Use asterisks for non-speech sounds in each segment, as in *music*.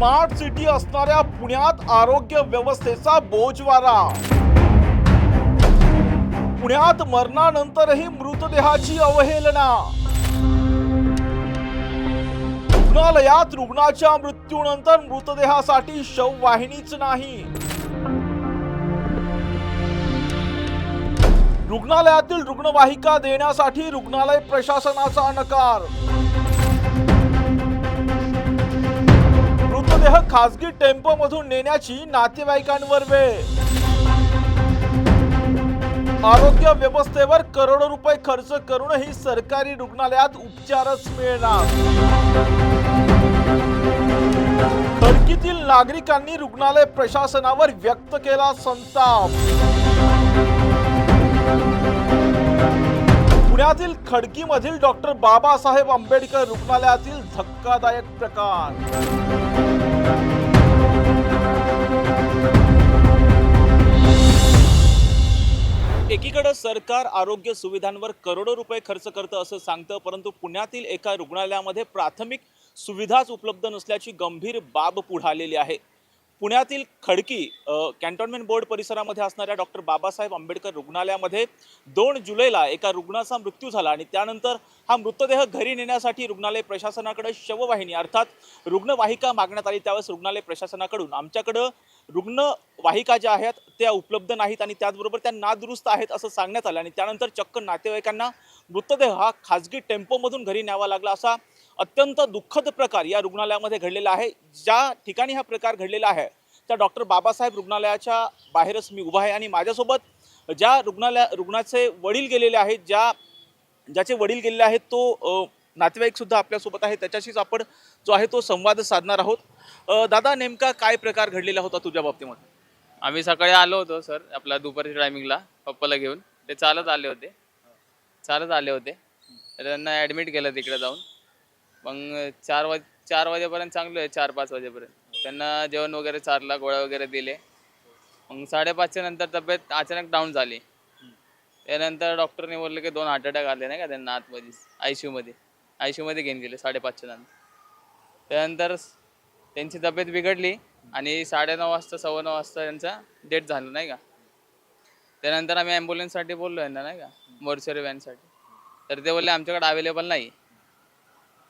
Smart city असणाऱ्या पुण्यात आरोग्य व्यवस्थेचा बोजवारा. पुण्यात मरणानंतरही मृतदेहाची अवहेलना. रुग्णालयात रुग्णाच्या मृत्यूनंतर मृतदेहासाठी शववाहिनीच नाही. रुग्णालयातील रुग्णवाहिका देण्यासाठी रुग्णालय प्रशासनाचा नकार. खासगी टेम्पो मधून नेण्याची नातेवाईकांवर वेळ. आरोग्य व्यवस्थेवर करोडो रुपये खर्च करूनही सरकारी रुग्णालयात उपचारच मिळणार. टर्कीतील नागरिकांनी रुग्णालय प्रशासनावर व्यक्त केला संताप. पुण्यातील खडकीमधील डॉक्टर बाबासाहेब आंबेडकर रुग्णालयातील धक्कादायक प्रकार. एकीकडं सरकार आरोग्य सुविधांवर करोडो रुपये खर्च करतं असं सांगतं परंतु पुण्यातील एका रुग्णालयामध्ये प्राथमिक सुविधाच उपलब्ध नसल्याची गंभीर बाब पुढे आलेली आहे. पुण्यातील खडकी अ, बोर्ड परिसरामध्ये असणाऱ्या डॉक्टर बाबासाहेब आंबेडकर रुग्णालयामध्ये दोन जुलैला एका रुग्णाचा मृत्यू झाला आणि त्यानंतर हा मृतदेह घरी नेण्यासाठी रुग्णालय प्रशासनाकडे शववाहिनी अर्थात रुग्णवाहिका मागण्यात आली. त्यावेळेस रुग्णालय प्रशासनाकडून आमच्याकडं रुग्णवाहिका ज्या आहेत त्या उपलब्ध नाहीत आणि त्याचबरोबर त्या नादुरुस्त आहेत असं सांगण्यात आलं आणि त्यानंतर चक्क नातेवाईकांना मृतदेह हा खाजगी टेम्पोमधून घरी न्यावा लागला असा अत्यंत दुःखद प्रकार या रुग्णालयामध्ये घडलेला आहे. ज्या ठिकाणी हा प्रकार घडलेला आहे त्या डॉक्टर बाबासाहेब रुग्णालयाच्या बाहेरच मी उभा आहे आणि माझ्यासोबत ज्या रुग्णालया रुग्णाचे वडील गेलेले आहेत ज्या ज्याचे वडील गेलेले आहेत तो नातेवाईकसुद्धा आपल्यासोबत आहे. त्याच्याशीच आपण जो आहे तो संवाद साधणार आहोत. दादा नेमका काय प्रकार घडलेला होता तुझ्या बाबतीमध्ये? आम्ही सकाळी आलो होतो सर आपला दुपारच्या टायमिंगला पप्पाला घेऊन. ते चालत आले होते. चालत आले होते. त्यांना ॲडमिट केलं तिकडे जाऊन. मग चार वाज चार वाजेपर्यंत चांगलं आहे चार पाच वाजेपर्यंत. त्यांना जेवण वगैरे चारला गोळ्या वगैरे दिले. मग साडेपाचच्या नंतर तब्येत अचानक डाऊन झाली. त्यानंतर डॉक्टरने बोलले की दोन हार्ट अटॅक आले नाही का त्यांना आतमध्ये आय सी यूमध्ये आय सी यूमध्ये घेऊन गेले साडेपाचच्या नंतर. त्यानंतर त्यांची तब्येत बिघडली आणि साडेनऊ वाजता सव्वा नऊ वाजता त्यांचा डेट झालं नाही का? त्यानंतर आम्ही ॲम्ब्युलन्ससाठी बोललो यांना नाही का? मोर्चरी व्हॅनसाठी. तर ते बोलले आमच्याकडे अवेलेबल नाही.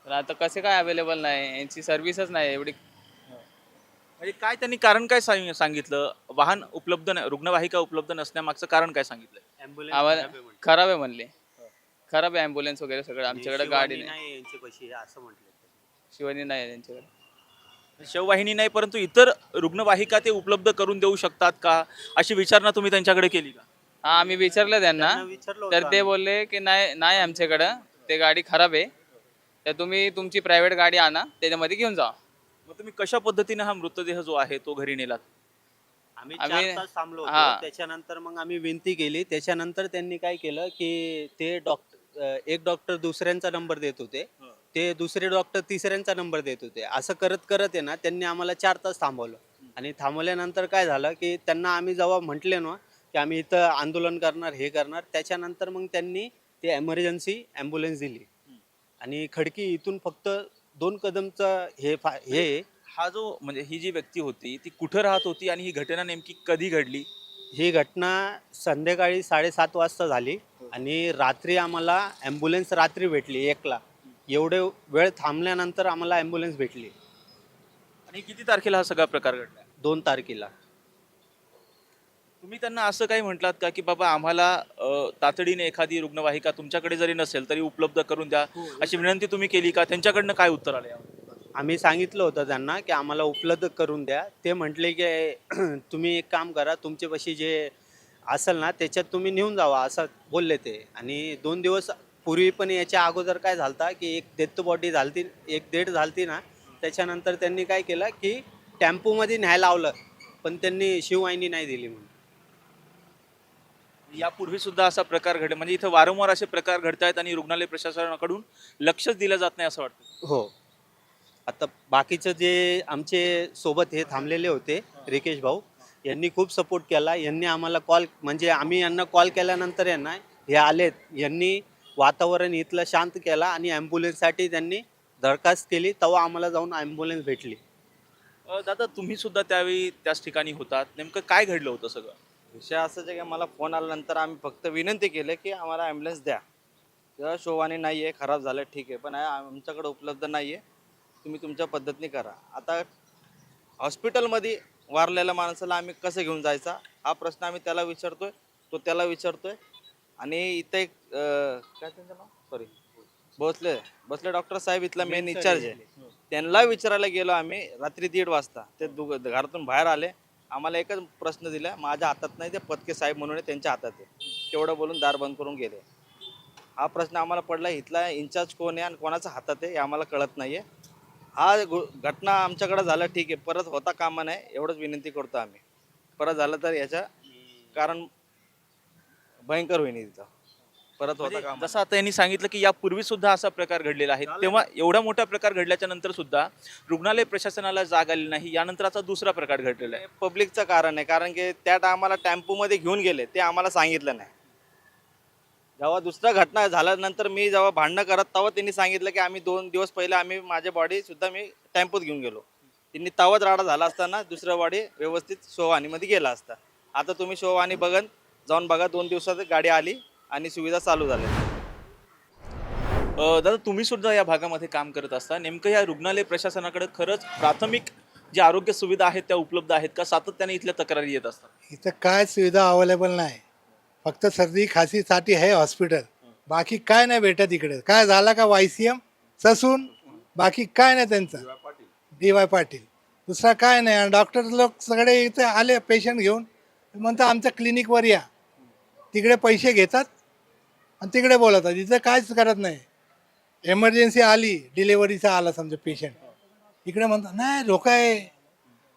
तर आता कसे काय अवेलेबल नाही यांची सर्व्हिसच नाही एवढी म्हणजे काय त्यांनी कारण काय सांग- सांगितलं? वाहन उपलब्ध नाही रुग्णवाहिका उपलब्ध नसण्यामागचं कारण काय सांगितलं आम्हाला खराब आहे म्हणले. खराब आहे ॲम्ब्युलन्स वगैरे सगळं आमच्याकडे गाडी नाही. असं म्हटलं शिवानी नाही आहे त्यांच्याकडे शववाहिनी नाही परंतु इतर रुग्णवाहिका ते उपलब्ध करून देऊ शकतात का? अशी विचारणा तुम्ही त्यांच्याकडे केली का? हा आम्ही विचारलं त्यांना. विचारलं तर ते. बोलले की नाही नाही आमच्याकडं ते गाडी खराब आहे. तर तुम्ही तुमची प्रायव्हेट गाडी आणा त्याच्यामध्ये घेऊन जा. मग तुम्ही कशा पद्धतीने हा मृतदेह जो आहे तो घरी नेलात? आम्ही आम्ही- चार तास थांबलो हा. होतो त्याच्यानंतर मग आम्ही विनंती केली. त्याच्यानंतर त्यांनी काय केलं की ते डॉक्टर एक डॉक्टर दुसऱ्यांचा नंबर देत होते. ते दुसरे डॉक्टर तिसऱ्यांचा नंबर देत होते. असं करत करत आहे ना त्यांनी आम्हाला चार तास थांबवलं. आणि थांबवल्यानंतर काय झालं की त्यांना आम्ही जेव्हा म्हटले ना की आम्ही इथं आंदोलन करणार हे करणार त्याच्यानंतर मग त्यांनी ते एमर्जन्सी ॲम्ब्युलन्स दिली. आणि खडकी इथून फक्त दोन कदमचं हे फा हे आहे. हा जो म्हणजे ही जी व्यक्ती होती ती कुठं राहत होती आणि ही घटना नेमकी कधी घडली? ही घटना संध्याकाळी साडेसात वाजता झाली आणि रात्री आम्हाला ॲम्ब्युलन्स रात्री भेटली एकला. एवढे वेळ थांबल्यानंतर आम्हाला ॲम्ब्युलन्स भेटली. आणि किती तारखेला हा सगळा प्रकार घडला? दोन तारखेला. तुम्ही त्यांना असं काही म्हटलात का की बाबा आम्हाला अ, तातडीने एखादी रुग्णवाहिका तुमच्याकडे जरी नसेल तरी उपलब्ध करून द्या अशी विनंती तुम्ही केली का? त्यांच्याकडनं काय उत्तर आलं यावर? आम्ही सांगितलं होतं त्यांना की आम्हाला उपलब्ध करून द्या. ते म्हटले की *clears throat* तुम्ही एक काम करा तुमच्यापाशी जे असेल ना त्याच्यात तुम्ही नेऊन जावा असं बोलले ते. आणि दोन दिवस पूर्वी पण याच्या अगोदर काय झालता की एक डेथ बॉडी झालती एक डेट झालती ना त्याच्यानंतर त्यांनी काय केलं की टेम्पोमध्ये न्यायला लावलं. पण त्यांनी शिववाहिनी नाही दिली म्हणून. यापूर्वी सुद्धा असा प्रकार घडे म्हणजे इथं वारंवार असे प्रकार घडत आहेत आणि रुग्णालय प्रशासनाकडून लक्षच दिलं जात नाही असं वाटतं. हो. आता बाकीचं जे आमचे सोबत हे थांबलेले होते रिकेश भाऊ यांनी खूप सपोर्ट केला. यांनी आम्हाला कॉल म्हणजे आम्ही यांना कॉल केल्यानंतर यांना हे आलेत. यांनी वातावरण इथलं शांत केला आणि ॲम्ब्युलन्ससाठी त्यांनी दरखास्त केली. तेव्हा आम्हाला जाऊन ॲम्ब्युलन्स भेटली. दादा तुम्ही सुद्धा त्यावेळी त्याच ठिकाणी होतात. नेमकं काय घडलं होतं सगळं? विषय असाच आहे की मला फोन आल्यानंतर आम्ही फक्त विनंती केली की आम्हाला ॲम्ब्युलन्स द्या. किंवा शोवानी नाही आहे खराब झालं ठीक. आहे पण आमच्याकडे उपलब्ध नाही आहे तुम्ही तुमच्या पद्धतीने करा. आता हॉस्पिटलमध्ये वारलेल्या माणसाला आम्ही कसं घेऊन जायचा? हा प्रश्न आम्ही त्याला विचारतोय तो त्याला विचारतोय. आणि इथे एक अं, काय त्यांचं नाव? सॉरी भोसले भोसले डॉक्टर साहेब इथला मेन इन्चार्ज आहे. त्यांना विचारायला गेलो आम्ही रात्री दीड वाजता. ते दु घरातून बाहेर आले. आम्हाला एकच प्रश्न दिला माझ्या हातात नाही ते पत्के साहेब म्हणून आहे, त्यांच्या हातात आहे. तेवढं बोलून दार बंद करून गेले. हा प्रश्न आम्हाला पडला इथला इन्चार्ज कोण आहे आणि कोणाच्या हातात आहे हे आम्हाला कळत नाही आहे हा गो- घटना आमच्याकडे झाला ठीक आहे परत होता कामा नाही एवढंच विनंती करतो आम्ही. परत झालं तर याच्या कारण भयंकर होईल इथं. परत होता म्हणजे कामा जसं आता यांनी सांगितलं की यापूर्वी सुद्धा असा प्रकार घडलेला आहे. तेव्हा एवढा मोठा प्रकार घडल्याच्या नंतर सुद्धा रुग्णालय प्रशासनाला जाग आली नाही. यानंतर आता दुसरा प्रकार घडलेला आहे. पब्लिकचं कारण आहे. कारण की त्या टायमाला टेम्पोमध्ये घेऊन गेले. ते आम्हाला सांगितलं नाही. जेव्हा दुसरा घटना झाल्यानंतर मी जेव्हा भांडणं करत तेव्हा त्यांनी सांगितलं की आम्ही दोन दिवस पहिले आम्ही माझी बॉडी सुद्धा मी टेम्पोत घेऊन गेलो. त्यांनी तवाच राडा झाला असताना दुसरा बॉडी व्यवस्थित शोवानीमध्ये गेला असता. आता तुम्ही शोवानी बघन जाऊन बघा दोन दिवसात गाडी आली. आणि सुविधा चालू झाल्या. दादा तुम्ही सुद्धा या भागामध्ये काम करत असता. नेमकं या रुग्णालय प्रशासनाकडे खरंच प्राथमिक जे आरोग्य सुविधा आहेत त्या उपलब्ध आहेत का? सातत्याने इथल्या तक्रारी येत असतात. इथं काय सुविधा अवेलेबल नाही. फक्त सर्दी खासीसाठी आहे हॉस्पिटल बाकी काय नाही भेटत इकडे. काय झाला का वाय सी एम? ससून. बाकी काय नाही त्यांचं. D Y Patil. दुसरा काय नाही. आणि डॉक्टर लोक सगळे इथे आले पेशंट घेऊन. म्हणतात आमच्या क्लिनिकवर या. तिकडे पैसे घेतात. आणि तिकडे बोलवतात इथं काहीच करत नाही. एमर्जन्सी आली डिलेवरीचा आला समजा पेशंट इकडे म्हणतात, नहीं रोका है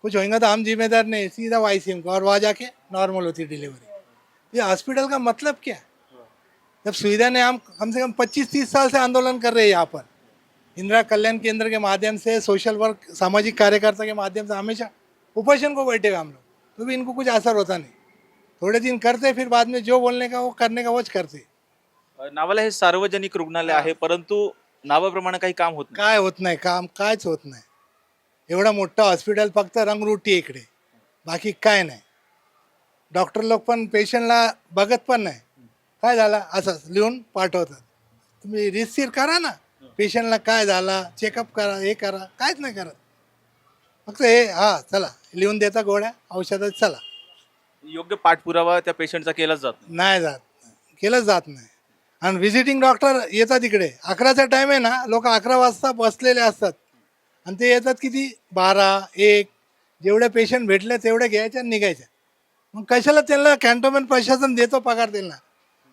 कुछ होएगा तो हम जिम्मेदार नहीं. सीधा वाई सी को और वहाँ जाके नॉर्मल होती डिलीवरी ये हॉस्पिटल का मतलब क्या? जब सुविधा ने हम कम से कम 25-30 साल से आंदोलन कर रहे हैं यहाँ पर। इंदिरा कल्याण केंद्र के माध्यम से सोशल वर्क सामाजिक कार्यकर्ता के माध्यम से हमेशा उपोषण को बैठे हुए हम लोग। तो भी इनको कुछ असर होता नहीं। थोड़े दिन करते, फिर बाद में जो बोलने का वो करने का वो करते। नावाला हे सार्वजनिक रुग्णालय आहे परंतु नावाप्रमाणे काही काम होत नाही. काय होत नाही काम कायच होत नाही. एवढं मोठं हॉस्पिटल फक्त रंगरुटी आहे इकडे. बाकी काय नाही. डॉक्टर लोक पण पेशंटला बघत पण नाही. काय झालं? असं लिहून पाठवतात. तुम्ही रिसिव्ह करा ना. पेशंटला काय झाला? चेकअप करा हे करा. काहीच नाही करत. फक्त हे हा चला. लिहून देता गोळ्या. औषधात चला. योग्य पाठपुरावा त्या पेशंटचा केलाच जात नाही. नाही जात. केलंच जात नाही. आणि व्हिजिटिंग डॉक्टर येतात इकडे. अकराचा टाईम आहे ना लोक अकरा वाजता बसलेले असतात. आणि ते येतात किती? बारा एक. जेवढे पेशंट भेटले तेवढ्या घ्यायच्या आणि निघायच्या मग कशाला त्यांना कॅन्टोन्मेंट प्रशासन देतो पगार त्यांना?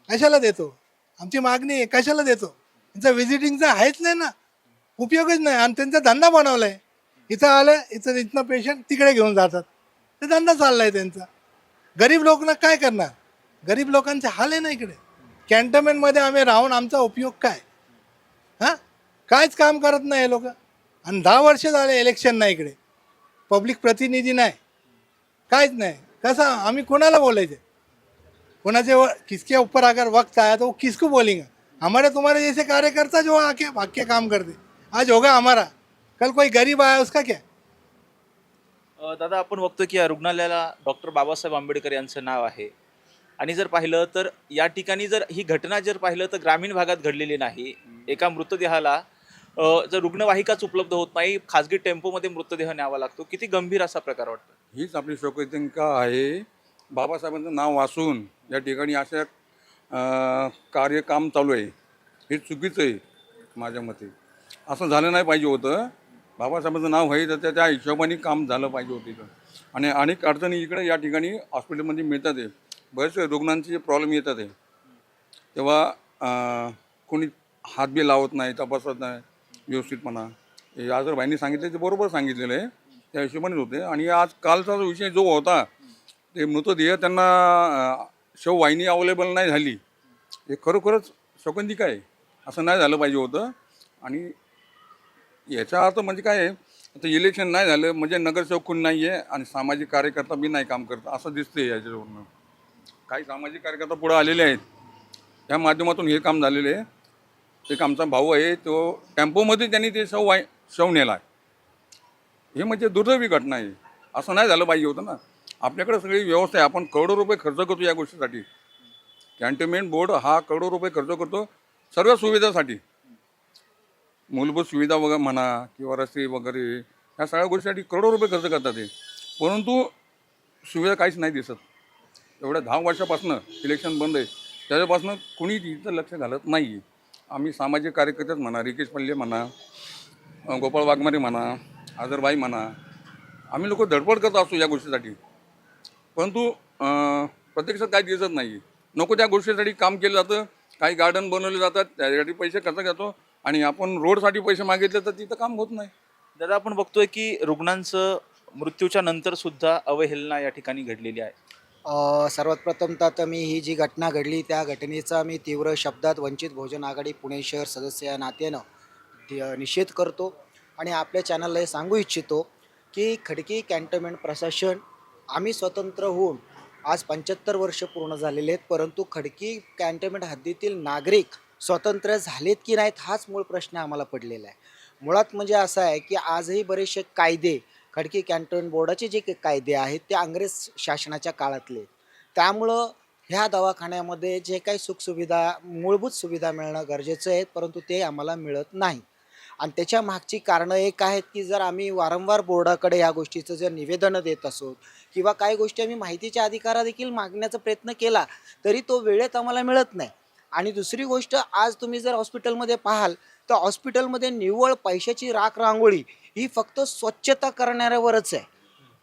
कशाला देतो? आमची मागणी आहे कशाला देतो? त्यांचा व्हिजिटिंगचा आहेच नाही ना. उपयोगच नाही. आणि त्यांचा धंदा बनवला आहे इथं आलं इथं इथनं पेशंट तिकडे घेऊन जातात. ते धंदा चालला आहे त्यांचा. गरीब लोकांना काय करणार? गरीब लोकांचे हाल आहे ना इकडे. कॅन्टोन्मेंटमध्ये आम्ही राहून आमचा उपयोग काय? हां? कायच काम करत नाही हे लोक. आणि दहा वर्ष झाले इलेक्शन नाही इकडे. पब्लिक प्रतिनिधी नाही. कायच नाही. कसं आम्ही कोणाला बोलायचे? कोणाचे व किसके ऊपर अगर वक्त आया तो वो किसको बोलेंगे? हमारे तुम्हारे जैसे कार्यकर्ता जो आके भाग काम करते। आज होगा हमारा। कल कोई गरीब आया उसका क्या? दादा आपण बघतो की या रुग्णालयाला डॉक्टर बाबासाहेब आंबेडकर यांचं नाव आहे. आणि जर पाहिलं तर या ठिकाणी जर ही घटना जर पाहिलं तर ग्रामीण भागात घडलेली नाही. एका मृतदेहाला जर रुग्णवाहिकाच उपलब्ध होत नाही खाजगी टेम्पोमध्ये मृतदेह न्यावा लागतो. किती गंभीर असा प्रकार वाटतो? हीच आपली शोकतिंका आहे. बाबासाहेबांचं नाव वाचून या ठिकाणी अशा अं, कार्य काम चालू आहे. हे चुकीचं आहे माझ्या मते. असं झालं नाही पाहिजे होतं. बाबासाहेबांचं नाव आहे तर त्या त्या हिशोबाने काम झालं पाहिजे होतं आणि अनेक अडचणी इकडे या ठिकाणी हॉस्पिटलमध्ये मिळतात आहे. बरेचसे रुग्णांचे जे प्रॉब्लेम येतात आहे तेव्हा कोणी हात हातबी लावत नाही तपासत नाही व्यवस्थितपणा हे आज भाईंनी सांगितले ते बरोबर सांगितलेलं आहे. त्या हिशोबानेच होते. आणि आज कालचा जो विषय जो होता ते मृतदेह त्यांना शव शववाहिनी अवेलेबल नाही झाली. हे खरोखरच शोकंतिका आहे. असं नाही झालं पाहिजे होतं. आणि याचा अर्थ म्हणजे काय आहे आता इलेक्शन नाही झालं म्हणजे नगरसेवक कोण नाही आहे आणि सामाजिक कार्यकर्ता बी नाही काम करत असं दिसतंय याच्यावरनं. काही सामाजिक कार्यकर्ता पुढे आलेले आहेत. त्या माध्यमातून हे काम झालेलं आहे. एक आमचा भाऊ आहे तो टेम्पोमध्ये त्यांनी ते शव वाय शव नेला आहे. हे म्हणजे दुर्दैवी घटना आहे. असं नाही झालं पाहिजे होतं ना. आपल्याकडे सगळी व्यवस्था आहे. आपण करोडो रुपये खर्च करतो या गोष्टीसाठी. कॅन्टोन्मेंट बोर्ड हा करोडो रुपये खर्च करतो सर्व सुविधासाठी. मूलभूत सुविधा वगैरे म्हणा किंवा रस्ते वगैरे ह्या सगळ्या गोष्टीसाठी करोडो रुपये खर्च करतात ते. परंतु सुविधा काहीच नाही दिसत. एवढ्या दहा वर्षापासून इलेक्शन बंद आहे. त्याच्यापासून कुणी तिथं लक्ष घालत नाही आम्ही सामाजिक कार्यकर्तेच म्हणा रिकेश पल्ले म्हणा गोपाळ वाघमारे म्हणा आदरबाई म्हणा आम्ही लोक धडपड करत असतो या गोष्टीसाठी. परंतु प्रत्यक्षात काही दिसत नाही नको त्या गोष्टीसाठी काम केलं जातं काही गार्डन बनवले जातात त्यासाठी पैसे खर्च घेतो आणि आपण रोडसाठी पैसे मागितले तर तिथं काम होत नाही. दादा आपण बघतोय की रुग्णांचं मृत्यूच्या नंतर सुद्धा अवहेलना या ठिकाणी घडलेली आहे. अ, सर्वात प्रथमतः तर मी ही जी घटना घडली त्या घटनेचा मी तीव्र शब्दात वंचित बहुजन आघाडी पुणे शहर सदस्य या नात्यानं निषेध करतो. आणि आपल्या चॅनलला हे सांगू इच्छितो की खडकी कॅन्टोन्मेंट प्रशासन आम्ही स्वतंत्र होऊन आज पंच्याहत्तर वर्ष पूर्ण झालेले आहेत परंतु खडकी कॅन्टोन्मेंट हद्दीतील नागरिक स्वतंत्र झालेत की नाहीत हाच मूळ प्रश्न आम्हाला पडलेला आहे. मुळात म्हणजे असा आहे की आजही बरेचसे कायदे खडकी कॅन्टोन्मेंट बोर्डाचे जे काही कायदे आहेत ते अंग्रेज शासनाच्या काळातले त्यामुळं ह्या दवाखान्यामध्ये जे काही सुखसुविधा मूलभूत सुविधा मिळणं गरजेचं आहे परंतु ते आम्हाला मिळत नाही. आणि त्याच्या मागची कारणं एक आहेत की जर आम्ही वारंवार बोर्डाकडे ह्या गोष्टीचं जर निवेदनं देत असो किंवा काही गोष्टी आम्ही माहितीच्या अधिकारा देखील मागण्याचा प्रयत्न केला तरी तो वेळेत आम्हाला मिळत नाही. आणि दुसरी गोष्ट आज तुम्ही जर हॉस्पिटलमध्ये पाहाल तर हॉस्पिटलमध्ये निव्वळ पैशाची राख रांगोळी ही फक्त स्वच्छता करणाऱ्यावरच आहे.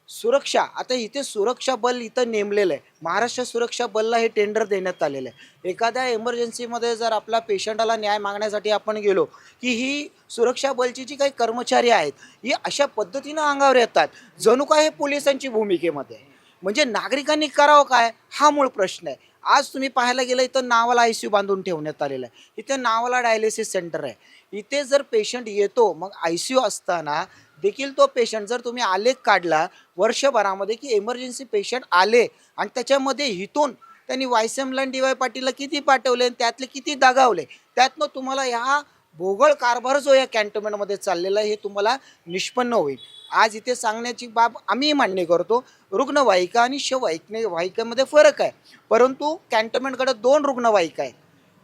सुरक्षा आता इथे सुरक्षा बल इथं नेमलेलं आहे. महाराष्ट्र सुरक्षा बलला हे टेंडर देण्यात आलेलं आहे. एखाद्या इमर्जन्सीमध्ये जर आपला पेशंटाला न्याय मागण्यासाठी आपण गेलो की ही सुरक्षा बलची जी काही कर्मचारी आहेत ही अशा पद्धतीनं अंगावर येतात. जणू काय हे पोलिसांची भूमिकेमध्ये आहे. म्हणजे नागरिकांनी करावं काय? हा मूळ प्रश्न आहे. आज तुम्ही पाहायला गेलं इथं नावाला आय सी यू बांधून ठेवण्यात आलेलं आहे. इथे नावाला डायलिसिस सेंटर आहे. इथे जर पेशंट येतो मग आय सी यू असताना देखील तो पेशंट जर तुम्ही आलेख काढला वर्षभरामध्ये की इमर्जन्सी पेशंट आले आणि त्याच्यामध्ये हिथून त्यांनी वायसएमला डी वाय पाटीलला किती पाठवले आणि त्यातले किती दगावले त्यातनं तुम्हाला ह्या भोगळ कारभार जो या कॅन्टोनमेंटमध्ये चाललेला आहे हे तुम्हाला निष्पन्न होईल. आज इथे सांगण्याची बाब आम्ही मान्य करतो रुग्णवाहिका आणि शववाहिकने वाहिकेमध्ये फरक आहे. परंतु कॅन्टोनमेंटकडे दोन रुग्णवाहिका आहेत.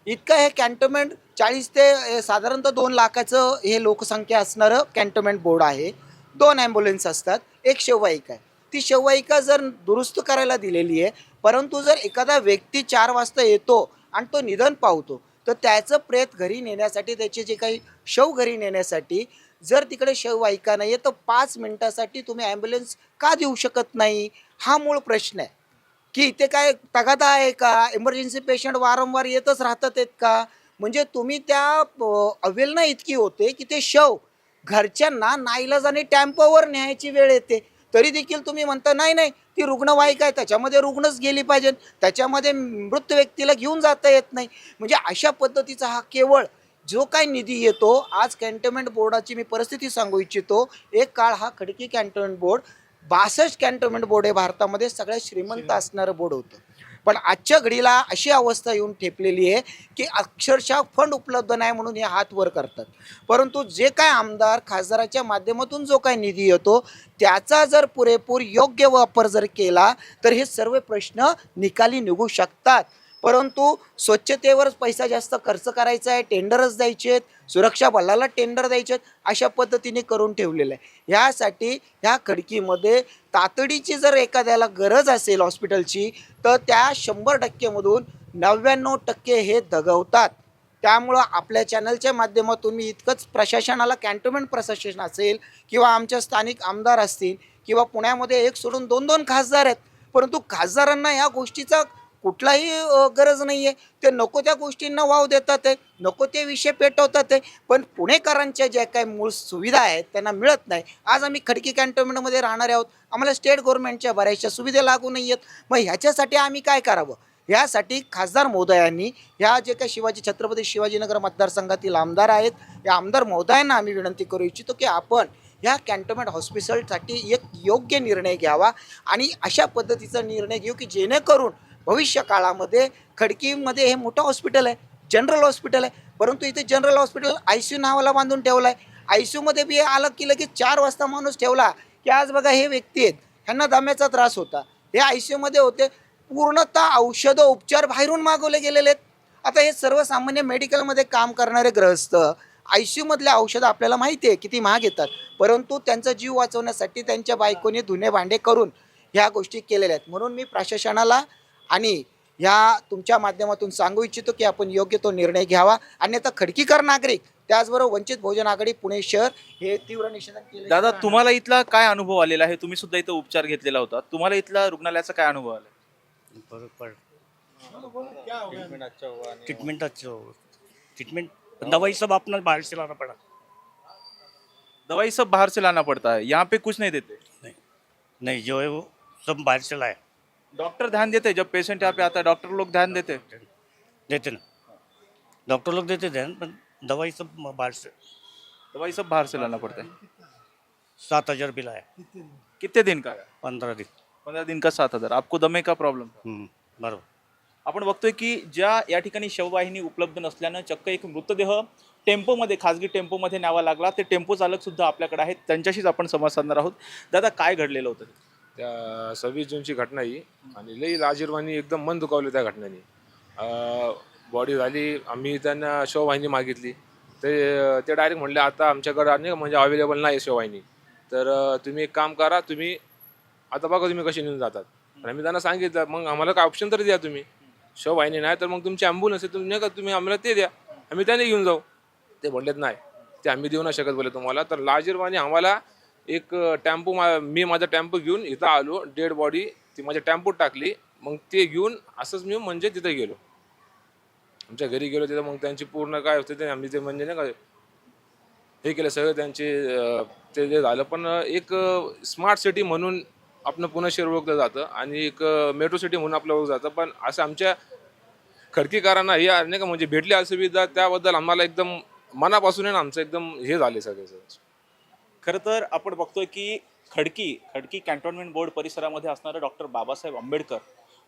इतकं हे कॅन्टोनमेंट चाळीस ते साधारणतः दोन लाखाचं हे लोकसंख्या असणारं कॅन्टोनमेंट बोर्ड आहे. दोन ॲम्ब्युलन्स असतात एक शववाहिका आहे. ती शववाहिका जर दुरुस्त करायला दिलेली आहे परंतु जर एखादा व्यक्ती चार वाजता येतो आणि तो निधन पावतो तर त्याचं प्रेत घरी नेण्यासाठी त्याचे जे काही शव घरी नेण्यासाठी जर तिकडे शववाहिका नाही आहे तर पाच मिनटासाठी तुम्ही ॲम्ब्युलन्स का देऊ शकत नाही? हा मूळ प्रश्न आहे. की इथे काय तगादा आहे का? इमर्जन्सी पेशंट वारंवार येतच राहतात आहेत का? म्हणजे तुम्ही त्या अवेलना इतकी होते की ते शव घरच्यांना नाईलाजाने टॅम्पोवर न्यायची वेळ येते. तरी देखील तुम्ही म्हणता नाही नाही ती रुग्णवाहिका आहे त्याच्यामध्ये रुग्णच गेली पाहिजे. त्याच्यामध्ये मृत व्यक्तीला घेऊन जाता येत नाही. म्हणजे अशा पद्धतीचा हा केवळ जो काही निधी येतो आज कॅन्टोन्मेंट बोर्डाची मी परिस्थिती सांगू इच्छितो एक काळ हा खडकी कॅन्टोन्मेंट बोर्ड बासष्ट कॅन्टोन्मेंट बोर्ड हे भारतामध्ये सगळ्यात श्रीमंत असणारं बोर्ड होतं. पण आजच्या घडीला अशी अवस्था येऊन ठेपलेली आहे की अक्षरशः फंड उपलब्ध नाही म्हणून हे हात वर करतात. परंतु जे काय आमदार खासदाराच्या माध्यमातून जो काय निधी येतो त्याचा जर पुरेपूर योग्य वापर जर केला तर हे सर्व प्रश्न निकाली निघू शकतात. परंतु स्वच्छतेवरच पैसा जास्त खर्च करायचा आहे टेंडरच द्यायचे आहेत सुरक्षा बलाला टेंडर द्यायचे आहेत अशा पद्धतीने करून ठेवलेलं आहे. ह्यासाठी ह्या खडकीमध्ये तातडीची जर एखाद्याला गरज असेल हॉस्पिटलची तर त्या शंभर टक्केमधून नव्याण्णव टक्के हे दगवतात. त्यामुळं आपल्या चॅनलच्या माध्यमातून मी इतकंच प्रशासनाला कॅन्टोन्मेंट प्रशासन असेल किंवा आमच्या स्थानिक आमदार असतील किंवा पुण्यामध्ये एक सोडून दोन दोन खासदार आहेत परंतु खासदारांना या गोष्टीचा कुठलाही गरज नाही आहे ते नको त्या गोष्टींना वाव देतात आहे नको ते विषय पेटवतात आहे. पण पुणेकरांच्या ज्या काही मूळ सुविधा आहेत त्यांना मिळत नाही. आज आम्ही खडकी कॅन्टोन्मेंटमध्ये राहणार आहोत. आम्हाला स्टेट गव्हर्नमेंटच्या बऱ्याचशा सुविधा लागू नाही आहेत मग ह्याच्यासाठी आम्ही काय करावं? यासाठी खासदार महोदयांनी ह्या जे काही शिवाजी छत्रपती शिवाजीनगर मतदारसंघातील आमदार आहेत या आमदार महोदयांना आम्ही विनंती करू इच्छितो की आपण ह्या कॅन्टोन्मेंट हॉस्पिटलसाठी एक योग्य निर्णय घ्यावा आणि अशा पद्धतीचा निर्णय घेऊ की जेणेकरून भविष्य काळामध्ये खडकीमध्ये हे मोठं हॉस्पिटल आहे जनरल हॉस्पिटल आहे. परंतु इथे general hospital I C U नावाला बांधून ठेवलं आहे आय सी यूमध्ये बी आलं की लगेच चार वाजता माणूस ठेवला की आज बघा हे व्यक्ती आहेत ह्यांना दम्याचा त्रास होता. हे आय सी यूमध्ये होते पूर्णतः औषधं उपचार बाहेरून मागवले गेलेले आहेत. आता हे सर्वसामान्य मेडिकलमध्ये काम करणारे ग्रहस्थ आय सी यूमधले औषधं आपल्याला माहिती आहे किती महाग येतात. परंतु त्यांचा जीव वाचवण्यासाठी त्यांच्या बायकोने धुणे भांडे करून ह्या गोष्टी केलेल्या आहेत. म्हणून मी प्रशासनाला आणि ह्या तुमच्या माध्यमातून सांगू इच्छितो की आपण योग्य तो निर्णय घ्यावा. अन्यथा खडकीकर नागरिक त्याचबरोबर वंचित बहुजन आघाडी पुणे शहर हे तीव्र निषेधन केले. दादा तुम्हाला इथला काय अनुभव आलेला आहे? तुम्ही सुद्धा इथं उपचार घेतलेला होता. तुम्हाला इथला रुग्णालयाचा काय अनुभव आला? फर्क पड़ ट्रीटमेंट अच्छा हो ट्रीटमेंट दवाई सब अपना बाहर से लाना पड़ा. दवाई सब बाहर से लाना पड़ता है यहाँ पे कुछ नहीं देते? नहीं. जो है वो सब बाहर से लाए डॉक्टर ध्यान देते जब पेशेंट यहाँ पे आता है डॉक्टर लोग ध्यान देते। देते ना। डॉक्टर लोग देते ध्यान पर दवाई सब बाहर से। दवाई सब बाहर से लाना पड़ता है। सात हजार बिल आया। कितने दिन का? पंद्रह दिन। पंधरा दिन का सात हजार। आपको दमे का प्रॉब्लेम हम्म, बरोबर। आपण बघतोय की ज्या या ठिकाणी शववाहिनी उपलब्ध नसल्यानं चक्क एक मृतदेह टेम्पोमध्ये खाजगी टेम्पोमध्ये न्यावा लागला. ते टेम्पो चालक सुद्धा आपल्याकडे आहेत. त्यांच्याशीच आपण संवाद साधणार आहोत. दादा काय घडलेलं होतं? त्या सव्वीस जूनची घटना ही आणि लई लाजीरवाणी एकदम मन दुखावले त्या घटनेने. बॉडी झाली आम्ही त्यांना शववाहिनी मागितली. ते ते डायरेक्ट म्हणले आता आमच्याकडे नाही का म्हणजे अवेलेबल नाही शववाहिनी. तर तुम्ही एक काम करा तुम्ही आता बघा तुम्ही कशी नेऊन जातात. आणि आम्ही त्यांना सांगितलं मग आम्हाला काय ऑप्शन तरी द्या तुम्ही. शववाहिनी नाही तर मग तुमची ॲम्ब्युलन्स आहे तुम्ही नाही का तुम्ही आम्हाला ते द्या. आम्ही त्याने घेऊन जाऊ. ते म्हणलेत नाही ते आम्ही देऊ नाही शकत बोले तुम्हाला. तर लाजीरवाणी आम्हाला एक टेम्पो मा मी माझा टेम्पो घेऊन इथं आलो डेड बॉडी ती माझ्या टेम्पोत टाकली मग ते घेऊन असंच मी म्हणजे तिथे गेलो. आमच्या घरी गेलो तिथं मग त्यांची पूर्ण काय होते ते आम्ही ते म्हणजे नाही का हे केलं सगळं त्यांचे ते जे झालं. पण एक स्मार्ट सिटी म्हणून आपलं पुणे शहर ओळखलं जातं आणि एक मेट्रो सिटी म्हणून आपलं ओळखलं जातं. पण असं आमच्या खडकीकारांना हे नाही का म्हणजे भेटली सुविधा त्याबद्दल आम्हाला एकदम मनापासून आहे ना आमचं एकदम हे झाले सगळे. सर खरं तर आपण बघतोय की खडकी खडकी कॅन्टोन्मेंट बोर्ड परिसरामध्ये असणारं डॉक्टर बाबासाहेब आंबेडकर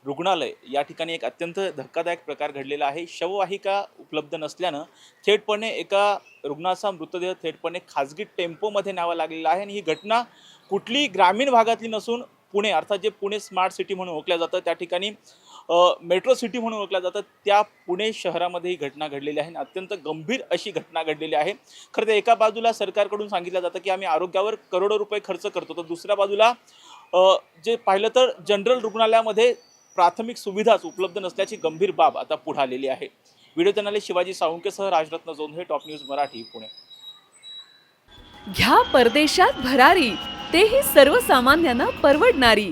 रुग्णालय या ठिकाणी एक अत्यंत धक्कादायक प्रकार घडलेला आहे. शववाहिका उपलब्ध नसल्यानं थेटपणे एका रुग्णाचा मृतदेह थेटपणे खाजगी टेम्पोमध्ये न्यावा लागलेला आहे आणि ही घटना कुठली ग्रामीण भागातली नसून पुणे अर्थात जे पुणे स्मार्ट सिटी म्हणून ओळखल्या जातं त्या ठिकाणी मेट्रो सिटी म्हणून ओळखल्या जातं त्या पुणे शहरामध्ये ही घटना घडलेली आहे आणि अत्यंत गंभीर अशी घटना घडलेली आहे. खरं तर एका बाजूला सरकारकडून सांगितलं जातं की आम्ही आरोग्यावर करोडो रुपये खर्च करतो. तर दुसऱ्या बाजूला जे पाहिलं तर जनरल रुग्णालयामध्ये प्राथमिक सुविधाच उपलब्ध नसल्याची गंभीर बाब आता पुढे आलेली आहे. व्हिडिओ जर्नलिस्ट शिवाजी साळुंकेसह राजरत्न हे टॉप न्यूज मराठी पुणे. घ्या परदेशात भरारी. तेही सर्वसामान्यांना परवडणारी.